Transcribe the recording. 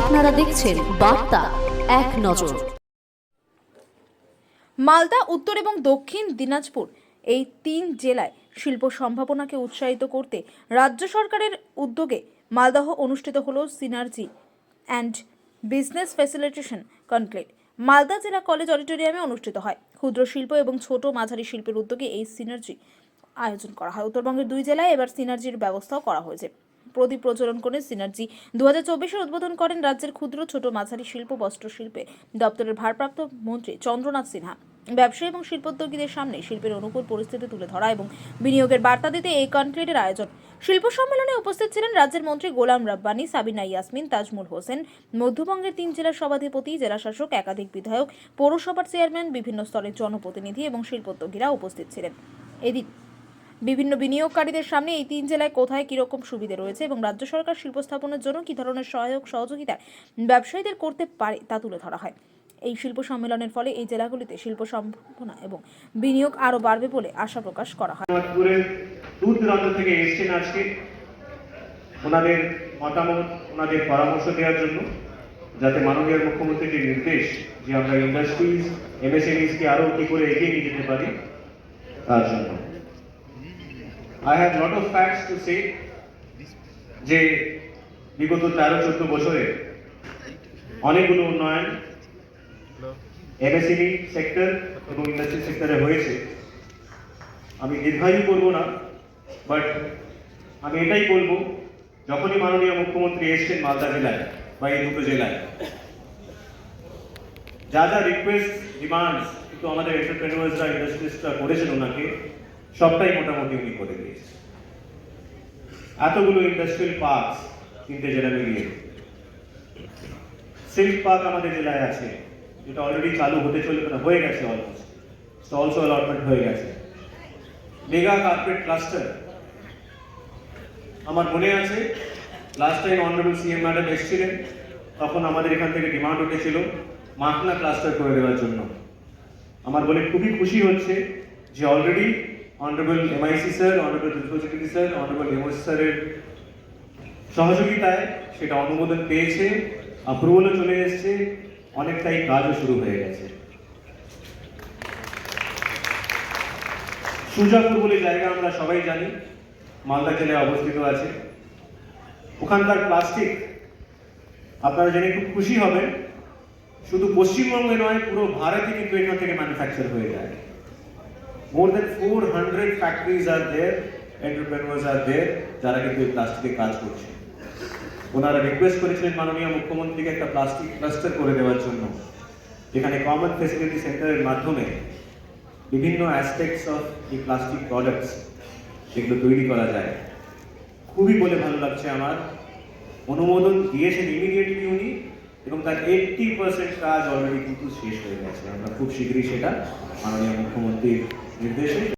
আপনারা দেখছেন বার্তা এক নজর। মালদা, উত্তর এবং দক্ষিণ দিনাজপুর এই তিন জেলায় শিল্প সম্ভাবনাকে উৎসাহিত করতে রাজ্য সরকারের উদ্যোগে মালদহ অনুষ্ঠিত হল synergy and business facilitation conclave. Malda জেলা কলেজ অডিটোরিয়ামে অনুষ্ঠিত হয়। ক্ষুদ্র শিল্প এবং ছোট মাঝারি শিল্পের উদ্যোগে এই সিনার্জি আয়োজন করা হয়। উত্তরবঙ্গের দুই জেলায় এবার সিনার্জির ব্যবস্থাও করা হয়েছে। প্রদীপ প্রজ্বলন করে সিনার্জি। দু হাজার চব্বিশের উদ্বোধন করেন রাজ্যের ক্ষুদ্র ছোট মাঝারি শিল্প বস্ত্র শিল্পে দপ্তরের ভারপ্রাপ্ত মন্ত্রী চন্দ্রনাথ সিনহা। ব্যবসায়ী এবং শিল্পোদ্যোগীদের সামনে শিল্পের অনুকূল পরিস্থিতি তুলে ধরা এবং বিনিয়োগের বার্তা দিতে এই কনক্লেভের আয়োজন। শিল্প সম্মেলনে উপস্থিত ছিলেন রাজ্যের মন্ত্রী গোলাম রাব্বানি, সাবিনা ইয়াসমিন, তাজমুল হোসেন, মধ্যবঙ্গের তিন জেলার সভাধিপতি জেলাশাসক একাধিক বিধায়ক, পৌরসভার চেয়ারম্যান, বিভিন্ন স্তরের জনপ্রতিনিধি এবং শিল্পোদ্যোগীরা উপস্থিত ছিলেন। এদিন বিভিন্ন বিনিয়োগকারীদের সামনে এই তিন জেলায় কোথায় কীরকম সুবিধে রয়েছে এবং রাজ্য সরকার শিল্প স্থাপনের জন্য কী ধরনের সহায়ক সহযোগিতা ব্যবসায়ীদের করতে পারে তা তুলে ধরা হয়। এই শিল্প সম্মেলনের ফলে এই জেলাগুলিতে শিল্প সম্ভাবনা এবং বিনিয়োগ আরও বাড়বে বলে আশা প্রকাশ করা হয়। থেকে এসছেন আজকে। ওনাদের মতামত, ওনাদের পরামর্শ দেওয়ার জন্য যাতে মাননীয় মুখ্যমন্ত্রীর যে নির্দেশ যে আমরা ইন্ডাস্ট্রিজ এমএসএমইস কে আরও কি করে এগিয়ে নিয়ে যেতে পারি, তার জন্য। I have lot of facts to say যে বিগত তেরো, চোদ্দ বছরে অনেকগুলো উন্নয়ন এমএসএমই সেক্টর এবং ইন্ডাস্ট্রি সেক্টরে হয়েছে। আমি দীর্ঘায়ু করব না বাট আমি এটাই বলব, যখনই মাননীয় মুখ্যমন্ত্রী এসছেন মালদা জেলায় বা এই দুটো জেলায়, যা যা রিকোয়েস্ট ডিমান্ডস কিন্তু আমাদের এন্টারপ্রেনিউয়ার্সরা ইন্ডাস্ট্রিস্টরা করেছেন ওনাকে সবটাই মোটামুটি উনি করে দিয়েছে এতগুলো ইন্ডাস্ট্রিয়াল পার্ক তিনটে জেলা মিলিয়ে। সিল্ক পার্ক আমাদের জেলায় আছে, যেটা অলরেডি চালু হতে চলে মানে হয়ে গেছে অলমোস্ট স্টলস অ্যালটমেন্ট হয়ে গেছে। মেগা কার্পেট ক্লাস্টার আমার মনে আছে last time honourable CM madam এসেছিলেন, তখন আমাদের এখান থেকে ডিমান্ড উঠেছিল মাখনা ক্লাস্টার করে দেওয়ার জন্য। আমার বলে খুবই খুশি হচ্ছে যে already honourable MIC sir honourable principal sir honourable MOS স্যারের সহযোগিতায় সেটা অনুমোদন পেয়েছে অ্যাপ্রুভালও চলে এসেছে, অনেকটাই কাজও শুরু হয়ে গেছে। সুজাপুর বলে জায়গা আমরা সবাই জানি, মালদা জেলায় অবস্থিত আছে। ওখানকার প্লাস্টিক, আপনারা জেনে খুব খুশি হবেন, শুধু পশ্চিমবঙ্গে নয়, পুরো ভারতে কিন্তু এখান থেকে ম্যানুফ্যাকচার হয়ে যায়। More than four hundred factories are there entrepreneurs are there যারা কিন্তু এই প্লাস্টিকে কাজ করছে। ওনারা রিকোয়েস্ট করেছিলেন মাননীয় মুখ্যমন্ত্রীকে একটা প্লাস্টিক ক্লাস্টার করে দেওয়ার জন্য। যেখানে কমন ফেসিলিটি সেন্টারের মাধ্যমে বিভিন্ন অ্যাসপেক্টস অফ এই প্লাস্টিক প্রোডাক্টস সেগুলো তৈরি করা যায়। খুবই বলে ভালো লাগছে আমার। অনুমোদন দিয়েছেন ইমিডিয়েটলি উনি। এবং তার এইটটি পার্সেন্ট কাজ অলরেডি কিন্তু শেষ হয়ে গেছে। আমরা খুব শীঘ্রই সেটা মাননীয় মুখ্যমন্ত্রীর নির্দেশে